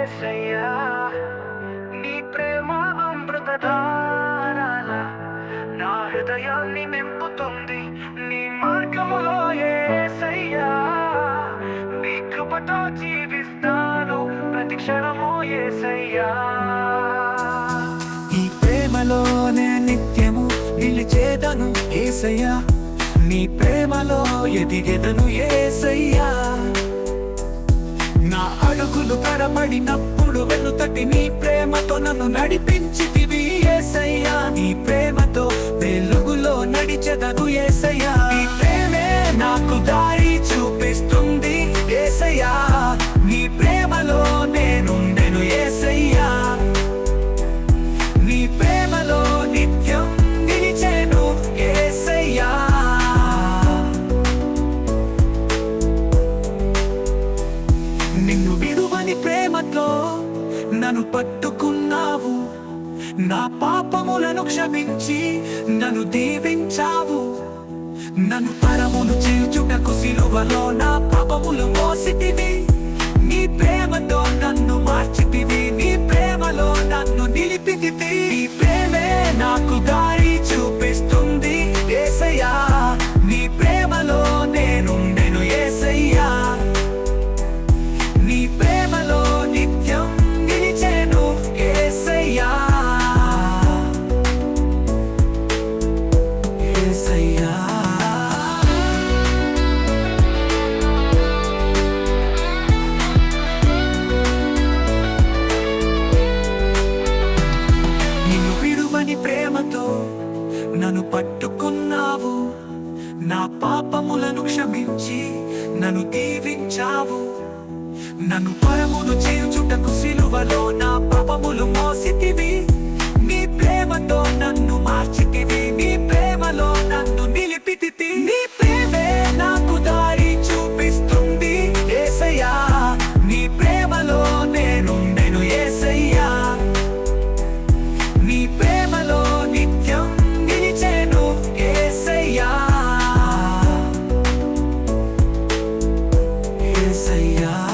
యేసయ్యా నీ ప్రేమ అమృతధారాల నా హృదయాన్ని నింపుతుంది నీ మార్గములో ఏసయ్యా నీ కృపతో జీవిస్తాను ప్రతి క్షణము ఏసయ్యా ఈ ప్రేమలోనే నిత్యము నిలిచేదను ఏసయ్యా నీ ప్రేమలో ఎదిగెదను ఏసయ్యా వెనుతటి నీ ప్రేమతో నన్ను నడిపించితివి ఏసయ్యా. నీ ప్రేమతో వెలుగులో నడిచెదను ఏసయ్యా. నన్ను పట్టుకున్నావు. నా పాపములను క్షమించి నన్ను దీవించావు. నన్ను పరమును చేర్చుటకు ఏసయ్యా నిన్ను విడువని ప్రేమతో నన్ను పట్టుకున్నావు. నా పాపములను క్షమించి నన్ను దీవించావు. నన్ను పరమును చేయుచుటకు సిలువలో నా పాపములు మోసితివి. నీ ప్రేమతో ఏసయ్యా